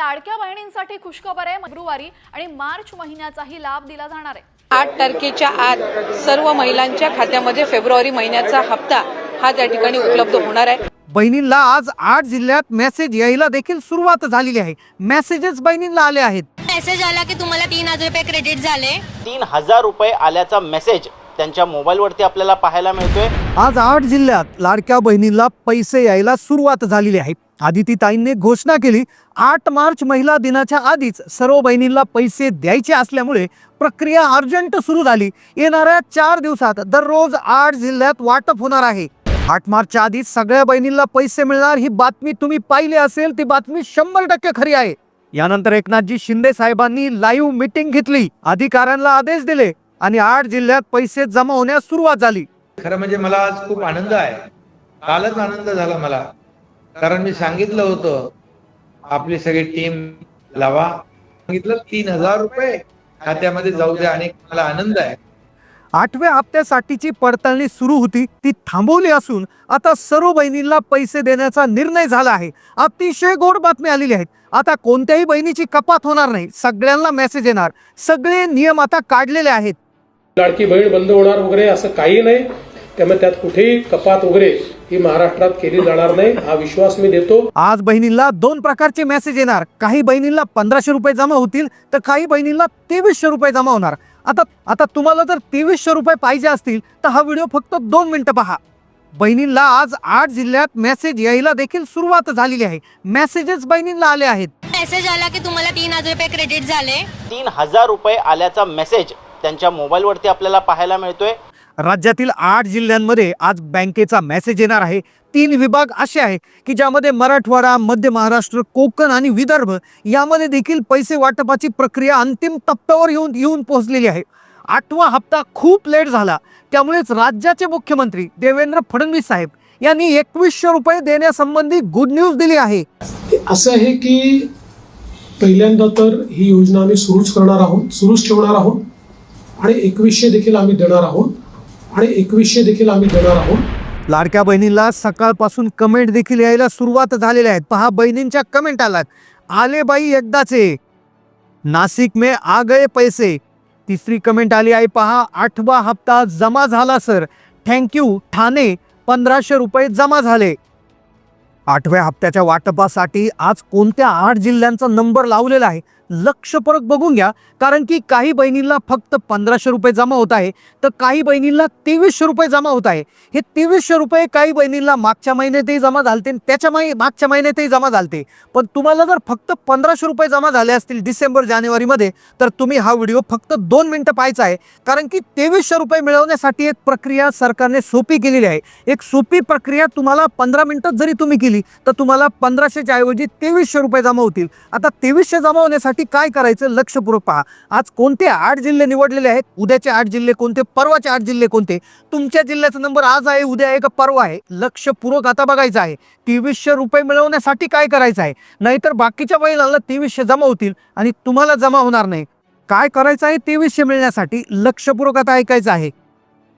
लाडक्या बहिणींसाठी खुशखबर आहे. फेब्रुवारी आणि मार्च महिन्याचाही लाभ दिला जाणार आहे. आठ तारखेच्या आत सर्व महिलांच्या खात्यामध्ये फेब्रुवारी महिन्याचा हप्ता हा त्या ठिकाणी उपलब्ध होणार आहे. बहिणींना आज आठ जिल्ह्यात मेसेज यायला देखील सुरुवात झालेली आहे. मेसेजेस बहिणींना आले आहेत. मेसेज आला की तुम्हाला तीन हजार रुपये क्रेडिट झाले. तीन हजार रुपये आल्याचा मेसेज त्यांच्या मोबाईलवरती आपल्याला पाहायला मिळतोय. आज आठ जिल्ह्यात लाडक्या बहिणींना पैसे यायला सुरुवात झालेली आहे. आदिती ताईंनी घोषणा केली आठ मार्च महिला दिनाच्या आधीच सर्व बहिणींना पैसे द्यायचे असल्यामुळे प्रक्रिया अर्जंट सुरू झाली. येणाऱ्या चार दिवसात दररोज आठ जिल्ह्यात वाटप होणार आहे. आठ मार्चच्या आधी सगळ्या बहिणींना पैसे मिळणार ही बातमी तुम्ही पाहिली असेल ती बातमी शंभर टक्के खरी आहे. यानंतर एकनाथजी शिंदे साहेबांनी लाईव्ह मीटिंग घेतली. अधिकाऱ्यांना आदेश दिले आणि आठ जिल्ह्यात पैसे जमा होण्यास सुरुवात झाली. खरं म्हणजे मला आज खूप आनंद आहे. कालच आनंद झाला मला. कारण मी सांगितलं होतं आपली सगळी टीम लावा. सांगितलं तीन हजार रुपये खात्यामध्ये जाऊ द्या आणि मला आनंद आहे. आठव्या हप्त्यासाठीची पडताळणी सुरू होती ती थांबवली असून आता सर्व बहिणींना पैसे देण्याचा निर्णय झाला आहे. अतिशय गोड बातमी आलेली आहेत आता कोणत्याही बहिणीची कपात होणार नाही. सगळ्यांना मेसेज येणार. सगळे नियम आता काढलेले आहेत. लाडकी बहीण बंद होणार वगैरे असं काही नाही. त्यामुळे त्यात कुठेही कपात वगैरे ही महाराष्ट्रात केली जाणार नाही हा विश्वास मी देतो. आज बहिणींना दोन प्रकारचे मेसेज येणार. काही बहिणींना पंधराशे रुपये जमा होतील तर काही बहिणींना तेवीसशे रुपये जमा होणार. आता आता तुम्हाला जर तेवीसशे रुपये पाहिजे असतील तर हा व्हिडिओ फक्त दोन मिनिटं पहा. बहिणींना आज आठ जिल्ह्यात मेसेज यायला देखील सुरुवात झालेली आहे. मेसेजेस बहिणींना आले आहेत. मेसेज आला की तुम्हाला तीन हजार रुपये क्रेडिट झाले. तीन हजार रुपये आल्याचा मेसेज त्यांच्या मोबाईलवरती आपल्याला पाहायला मिळतोय. राज्यातील आठ जिल्ह्यांमध्ये आज बँकेचा मेसेज येणार आहे. तीन विभाग असे आहे की ज्यामध्ये मराठवाडा मध्य महाराष्ट्र कोकण आणि विदर्भ यामध्ये देखील पैसे वाटपाची प्रक्रिया अंतिम टप्प्यावर येऊन येऊन पोहोचलेली आहे. आठवा हप्ता खूप लेट झाला. त्यामुळेच राज्याचे मुख्यमंत्री देवेंद्र फडणवीस साहेब यांनी एकवीसशे रुपये देण्यासंबंधी गुड न्यूज दिली आहे. असं आहे की पहिल्यांदा तर ही योजना आम्ही सुरूच करणार आहोत सुरूच ठेवणार आहोत आणि एकवीसशे देखील आम्ही देणार आहोत. आणि एकवीसशे देखील आम्ही देणार आहोत. लाडक्या बहिणींना सकाळपासून कमेंट देखील यायला सुरुवात झालेल्या आहेत पहा बहिणींच्या कमेंट आलात आले बाई एकदाचे. नाशिक मे आ गए पैसे. तिसरी कमेंट आली आहे पहा आठवा हप्ता जमा झाला सर थँक्यू ठाणे पंधराशे रुपये जमा झाले. आठव्या हप्त्याच्या वाटपासाठी आज कोणत्या आठ जिल्ह्यांचा नंबर लावलेला आहे? लक्षपूर्वक बघून घ्या. कारण की काही बहिणींना फक्त पंधराशे रुपये जमा होत आहे. तर काही बहिणींना तेवीसशे रुपये जमा होत आहे. हे तेवीसशे रुपये काही बहिणींना मागच्या महिन्यातही जमा झालते आणि त्याच्या माही मागच्या महिन्यातही जमा झालते. पण तुम्हाला जर फक्त पंधराशे रुपये जमा झाले असतील डिसेंबर जानेवारीमध्ये तर तुम्ही हा व्हिडिओ फक्त दोन मिनटं पाहायचा आहे. कारण की तेवीसशे रुपये मिळवण्यासाठी एक प्रक्रिया सरकारने सोपी केलेली आहे. एक सोपी प्रक्रिया तुम्हाला पंधरा मिनटं जरी तुम्ही केली तर तुम्हाला पंधराशेच्या ऐवजी तेवीसशे रुपये जमा होतील. आता तेवीसशे जमा होण्यासाठी काय करायचं लक्षपूर्वक पहा. आज कोणते आठ जिल्हे निवडलेले आहेत? उद्याचे आठ जिल्हे कोणते? परवाचे आठ जिल्हे कोणते? तुमच्या जिल्ह्याचा नंबर आज आहे उद्या आहे का परवा आहे? लक्षपूर्वक आता बघायचं आहे. तेवीसशे रुपये मिळवण्यासाठी काय करायचं आहे? नाहीतर बाकीच्या महिलांना तेवीसशे जमा होतील आणि तुम्हाला जमा होणार नाही. काय करायचं आहे? तेवीसशे मिळण्यासाठी लक्षपूर्वक आता ऐकायचं आहे.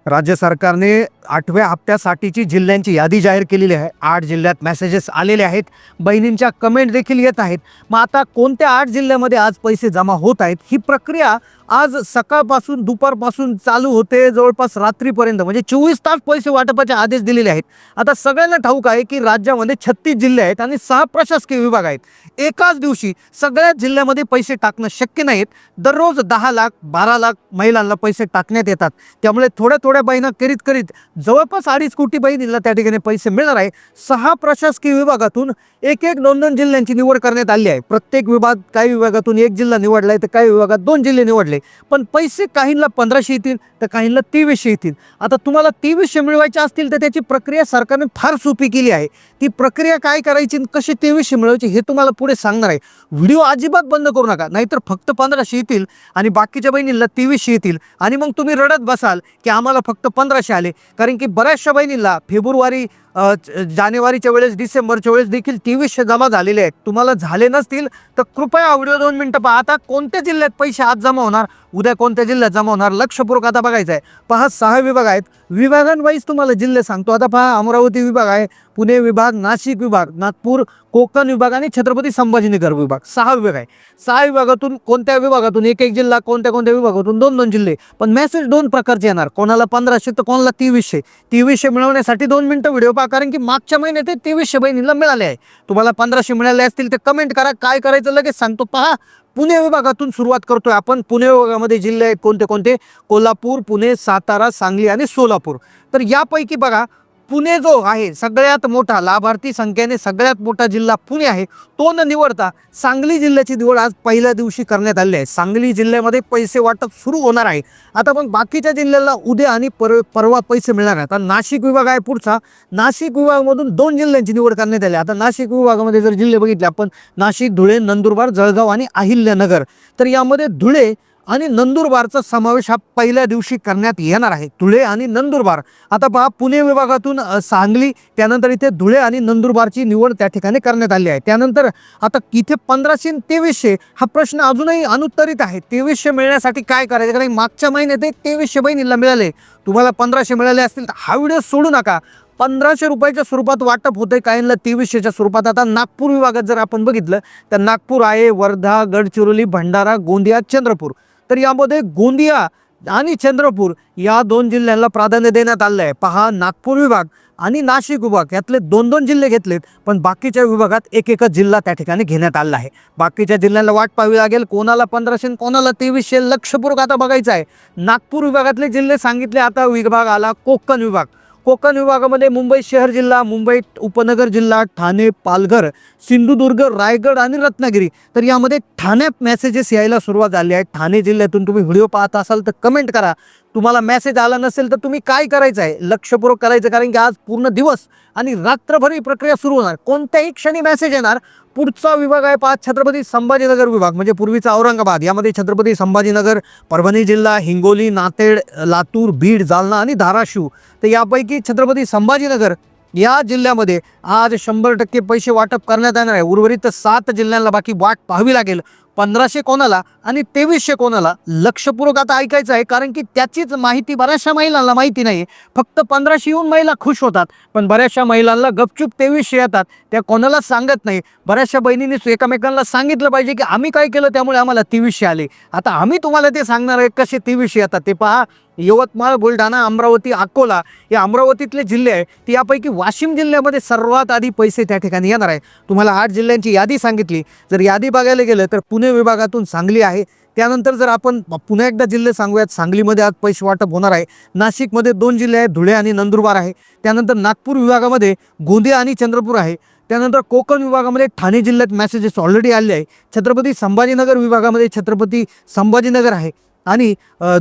राज्य सरकारने आठव्या हप्त्यासाठीची जिल्ह्यांची यादी जाहीर केलेली आहे. आठ जिल्ह्यात मेसेजेस आलेले आहेत. बहिणींच्या कमेंट देखील येत आहेत. मग आता कोणत्या आठ जिल्ह्यामध्ये आज पैसे जमा होत आहेत? ही प्रक्रिया आज सकाळपासून दुपारपासून चालू होते जवळपास रात्रीपर्यंत. म्हणजे चोवीस तास पैसे वाटपाचे आदेश दिलेले आहेत. आता सगळ्यांना ठाऊक आहे की राज्यामध्ये छत्तीस जिल्हे आहेत आणि सहा प्रशासकीय विभाग आहेत. एकाच दिवशी सगळ्याच जिल्ह्यामध्ये पैसे टाकणं शक्य नाहीत. दररोज दहा लाख बारा लाख महिलांना पैसे टाकण्यात येतात. त्यामुळे थोड्या थोड्या बहिणा करीत करीत जवळपास अडीच कोटी बहिणींना त्या ठिकाणी पैसे मिळणार आहे. सहा प्रशासकीय विभागातून एक एक दोन दोन जिल्ह्यांची निवड करण्यात आली आहे. प्रत्येक विभाग काही विभागातून एक जिल्हा निवडला आहे तर काही विभागात दोन जिल्हे निवडले. पण पैसे काहींना पंधराशे येतील तर काहींना तेवीसशे येतील. आता तुम्हाला तेवीसशे मिळवायचे असतील तर त्याची प्रक्रिया सरकारने फार सोपी केली आहे. ती प्रक्रिया काय करायची आणि कशी तेवीसशे मिळवायची हे तुम्हाला पुढे सांगणार आहे. व्हिडिओ अजिबात बंद करू नका नाहीतर फक्त पंधराशे येतील आणि बाकीच्या बहिणींना तेवीसशे येतील. आणि मग तुम्ही रडत बसाल की आम्हाला फक्त पंधराशे आले. कारण की बऱ्याचशा बहिणींना फेब्रुवारी जानेवारीच्या वेळेस डिसेंबरच्या वेळेस देखील तेवीसशे जमा झालेले आहेत. तुम्हाला झाले नसतील तर कृपया ऑडिओ दोन मिनटं पहा. आता कोणत्या जिल्ह्यात पैसे आज जमा होणार? उद्या कोणत्या जिल्ह्यात जमा होणार? लक्षपूर्वक आता बघायचं आहे पहा सहा विभाग आहेत. विभागांवाईज तुम्हाला जिल्हे सांगतो. आता पहा अमरावती विभाग आहे पुणे विभाग नाशिक विभाग नागपूर कोकण विभाग आणि छत्रपती संभाजीनगर विभाग. सहा विभाग आहे. सहा विभागातून कोणत्या विभागातून? एक एक जिल्हा कोणत्या कोणत्या विभागातून? दोन दोन जिल्हे. पण मेसेज दोन प्रकारचे येणार. कोणाला पंधराशे तर कोणाला तेवीसशे. तेवीसशे मिळवण्यासाठी दोन मिनटं व्हिडिओ पहा कारण की मागच्या महिन्यात ते तेवीसशे बहिणीला मिळाले आहे. तुम्हाला पंधराशे मिळाले असतील तर कमेंट करा काय करायचं लगेच सांगतो. पहा पुणे विभागातून सुरुवात करतोय आपण. पुणे विभागामध्ये जिल्हे आहेत कोणते कोणते? कोल्हापूर पुणे सातारा सांगली आणि सोलापूर. तर यापैकी बघा पुणे जो आहे सगळ्यात मोठा लाभार्थी संख्येने सगळ्यात मोठा जिल्हा पुणे आहे तो न निवडता सांगली जिल्ह्याची निवड आज पहिल्या दिवशी करण्यात आली आहे. सांगली जिल्ह्यामध्ये पैसे वाटप सुरू होणार आहे. आता पण बाकीच्या जिल्ह्याला उद्या आणि पर परवा पैसे मिळणार आहेत. आता नाशिक विभाग आहे पुढचा. नाशिक विभागामधून दोन जिल्ह्यांची निवड करण्यात आली आहे. आता नाशिक विभागामध्ये जर जिल्हे बघितले आपण नाशिक धुळे नंदुरबार जळगाव आणि अहिल्यानगर. तर यामध्ये धुळे आणि नंदुरबारचा समावेश हा पहिल्या दिवशी करण्यात येणार आहे. धुळे आणि नंदुरबार. आता पहा पुणे विभागातून सांगली त्यानंतर इथे धुळे आणि नंदुरबारची निवड त्या ठिकाणी करण्यात आली आहे. त्यानंतर आता इथे पंधराशे तेवीसशे हा प्रश्न अजूनही अनुत्तरित आहे. तेवीसशे मिळण्यासाठी काय करायचं? कारण मागच्या महिन्यात एक तेवीसशे बहिणीला मिळाले. तुम्हाला पंधराशे मिळाले असतील तर हा व्हिडिओ सोडू नका. पंधराशे रुपयाच्या स्वरूपात वाटप होतंय काहींना. तेवीसशेच्या स्वरूपात आता नागपूर विभागात जर आपण बघितलं तर नागपूर आहे वर्धा गडचिरोली भंडारा गोंदिया चंद्रपूर. तर यामध्ये गोंदिया आणि चंद्रपूर या दोन जिल्ह्यांना प्राधान्य देण्यात आलं आहे पहा नागपूर विभाग आणि नाशिक विभाग यातले दोन दोन जिल्हे घेतलेत पण बाकीच्या विभागात एक एकच जिल्हा त्या ठिकाणी घेण्यात आला आहे. बाकीच्या जिल्ह्यांना वाट पाहावी लागेल कोणाला पंधराशे कोणाला तेवीसशे लक्षपूर्वक आता बघायचं आहे. नागपूर विभागातले जिल्हे सांगितले आता विभाग आला कोकण विभाग. कोकण विभागामध्ये मुंबई शहर जिल्हा मुंबई उपनगर जिल्हा ठाणे पालघर सिंधुदुर्ग रायगड आणि रत्नागिरी. तर यामध्ये ठाण्यात मेसेजेस यायला सुरुवात झाली आहे. ठाणे जिल्ह्यातून तुम्ही व्हिडिओ पाहत असाल तर कमेंट करा. तुम्हाला मेसेज आला नसेल तर तुम्ही काय करायचं आहे? लक्षपूर्वक करायचं कारण की आज पूर्ण दिवस आणि रात्रभर ही प्रक्रिया सुरू होणार. कोणत्याही क्षणी मेसेज येणार. पुढचा विभाग आहे पाच छत्रपती संभाजीनगर विभाग म्हणजे पूर्वीचा औरंगाबाद. यामध्ये छत्रपती संभाजीनगर परभणी जिल्हा हिंगोली नातेड लातूर बीड जालना आणि धाराशिव. तर यापैकी छत्रपती संभाजीनगर या जिल्ह्यामध्ये आज शंभर टक्के पैसे वाटप करण्यात येणार आहे. उर्वरित सात जिल्ह्यांना बाकी वाट पाहावी लागेल. पंधराशे कोणाला आणि तेवीसशे कोणाला लक्षपूर्वक आता ऐकायचं आहे कारण की त्याचीच माहिती बऱ्याचशा महिलांना माहिती नाही फक्त पंधराशे येऊन महिला खुश होतात पण बऱ्याचशा महिलांना गपचूप तेवीसशे येतात त्या कोणाला सांगत नाही. बऱ्याचशा बहिणींनी एकमेकांना सांगितलं पाहिजे की आम्ही काय केलं त्यामुळे आम्हाला तेवीसशे आले. आता आम्ही तुम्हाला ते सांगणार आहे कसे तेवीसशे येतात. ते पहा यवतमाळ बुलढाणा अमरावती अकोला या अमरावतीतले जिल्हे आहे ते यापैकी वाशिम जिल्ह्यामध्ये सर्वात आधी पैसे त्या ठिकाणी येणार आहे तुम्हाला आठ जिल्ह्यांची यादी सांगितली. जर यादी बघायला गेलं तर पुणे विभागातून सांगली आहे. त्यानंतर जर आपण पुन्हा एकदा जिल्हे सांगूयात सांगलीमध्ये आज पैसे वाटप होणार आहे. नाशिकमध्ये दोन जिल्हे आहेत धुळे आणि नंदुरबार आहे. त्यानंतर नागपूर विभागामध्ये गोंदिया आणि चंद्रपूर आहे. त्यानंतर कोकण विभागामध्ये ठाणे जिल्ह्यात मॅसेजेस ऑलरेडी आले आहे छत्रपती संभाजीनगर विभागामध्ये छत्रपती संभाजीनगर आहे. आणि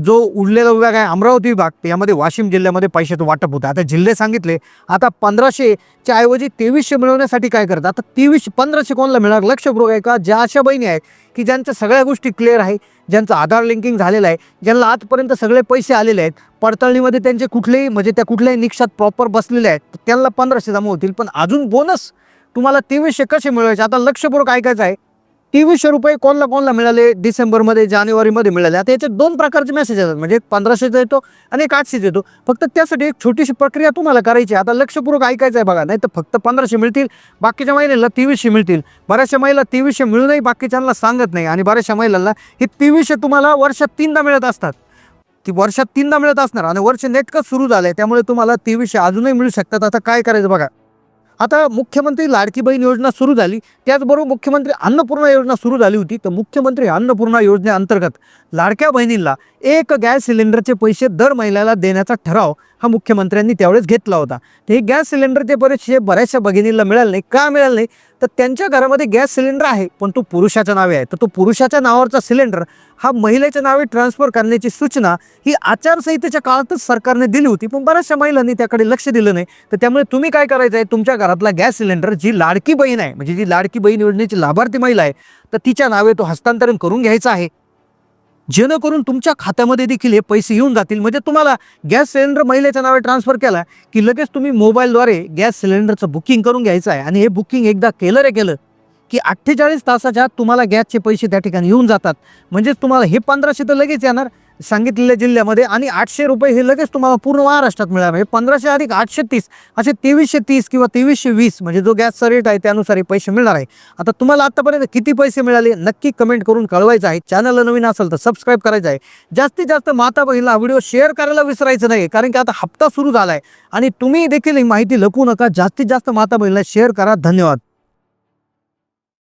जो उरलेला विभाग आहे अमरावती विभाग त्यामध्ये वाशिम जिल्ह्यामध्ये पैशाचं वाटप होतं. आता जिल्हे सांगितले आता पंधराशेच्या ऐवजी तेवीसशे मिळवण्यासाठी काय करतात? आता तेवीसशे पंधराशे कोणाला मिळणार? लक्षपूर्वक आहे का ज्या अशा बहिणी आहेत की ज्यांच्या सगळ्या गोष्टी क्लिअर आहे ज्यांचं आधार लिंकिंग झालेलं आहे ज्यांना आजपर्यंत सगळे पैसे आलेले आहेत पडताळणीमध्ये त्यांचे कुठलेही म्हणजे त्या कुठल्याही निकषात प्रॉपर बसलेले आहेत तर त्यांना पंधराशे जमा होतील. पण अजून बोनस तुम्हाला तेवीसशे कसे मिळवायचे? आता लक्षपूर्वक ऐकायचं आहे? तेवीसशे रुपये कोणला कोणला मिळाले? डिसेंबरमध्ये जानेवारीमध्ये मिळाले. आता याचे दोन प्रकारचे मेसेज येतात. म्हणजे एक पंधराशेचा येतो आणि एक आठशेचा येतो. फक्त त्यासाठी एक छोटीशी प्रक्रिया तुम्हाला करायची आहे. आता लक्षपूर्वक ऐकायचं आहे बघा. नाही तर फक्त पंधराशे मिळतील बाकीच्या महिलेला तेवीसशे मिळतील. बऱ्याचशा महिला तेवीसशे मिळूनही बाकीच्यांना सांगत नाही. आणि बऱ्याचशा महिलांना हे तेवीसशे तुम्हाला वर्षात तीनदा मिळत असतात. ती वर्षात तीनदा मिळत असणार. आणि वर्ष नेटकं सुरू झालं आहे त्यामुळे तुम्हाला तेवीसशे अजूनही मिळू शकतात. आता काय करायचं बघा. आता मुख्यमंत्री लाडकी बहीण योजना सुरू झाली. त्याचबरोबर मुख्यमंत्री अन्नपूर्णा योजना सुरू झाली होती. तर मुख्यमंत्री अन्नपूर्णा योजनेअंतर्गत लाडक्या बहिणींना एक गॅस सिलेंडरचे पैसे दर महिन्याला देण्याचा ठराव हा मुख्यमंत्र्यांनी त्यावेळेस घेतला होता. हे गॅस सिलेंडरचे पैसे बऱ्याचशा भगिनीला मिळालं नाही का मिळालं नाही? तर त्यांच्या घरामध्ये गॅस सिलेंडर आहे पण तो पुरुषाच्या नावे आहे. तर तो पुरुषाच्या नावावरचा सिलेंडर हा महिलेच्या नावे ट्रान्सफर करण्याची सूचना ही आचारसंहितेच्या काळातच सरकारने दिली होती पण बऱ्याचशा महिलांनी त्याकडे लक्ष दिलं नाही. तर त्यामुळे तुम्ही काय करायचं आहे तुमच्या घरातला गॅस सिलेंडर जी लाडकी बहीण आहे म्हणजे जी लाडकी बहीण योजनेची लाभार्थी महिला आहे तर तिच्या नावे तो हस्तांतरण करून घ्यायचा आहे. जेणेकरून तुमच्या खात्यामध्ये देखील हे पैसे येऊन जातील. म्हणजे तुम्हाला गॅस सिलेंडर महिलेच्या नावे ट्रान्सफर केला की लगेच तुम्ही मोबाईलद्वारे गॅस सिलेंडरचं बुकिंग करून घ्यायचं आहे. आणि हे बुकिंग एकदा केलं रे केलं की अठ्ठेचाळीस तासाच्या आत तुम्हाला गॅसचे पैसे त्या ठिकाणी येऊन जातात. म्हणजेच तुम्हाला हे पंधराशे तर लगेच येणार. सांगितलेल्या जिल्ह्यामध्ये आणि आठशे रुपये हे लगेच तुम्हाला पूर्ण महाराष्ट्रात मिळाले म्हणजे पंधराशे अधिक आठशे तीस असे तेवीसशे तीस किंवा तेवीसशे वीस म्हणजे जो गॅसचा रेट आहे त्यानुसार हे पैसे मिळणार आहे. आता तुम्हाला आतापर्यंत किती पैसे मिळाले नक्की कमेंट करून कळवायचं आहे. चॅनलला नवीन असेल तर सबस्क्राईब करायचं आहे. जास्तीत जास्त माता बहिणीला व्हिडिओ शेअर करायला विसरायचं नाही कारण की आता हप्ता सुरू झाला आहे आणि तुम्ही देखील ही माहिती लपू नका. जास्तीत जास्त माता बहिणीला शेअर करा. धन्यवाद.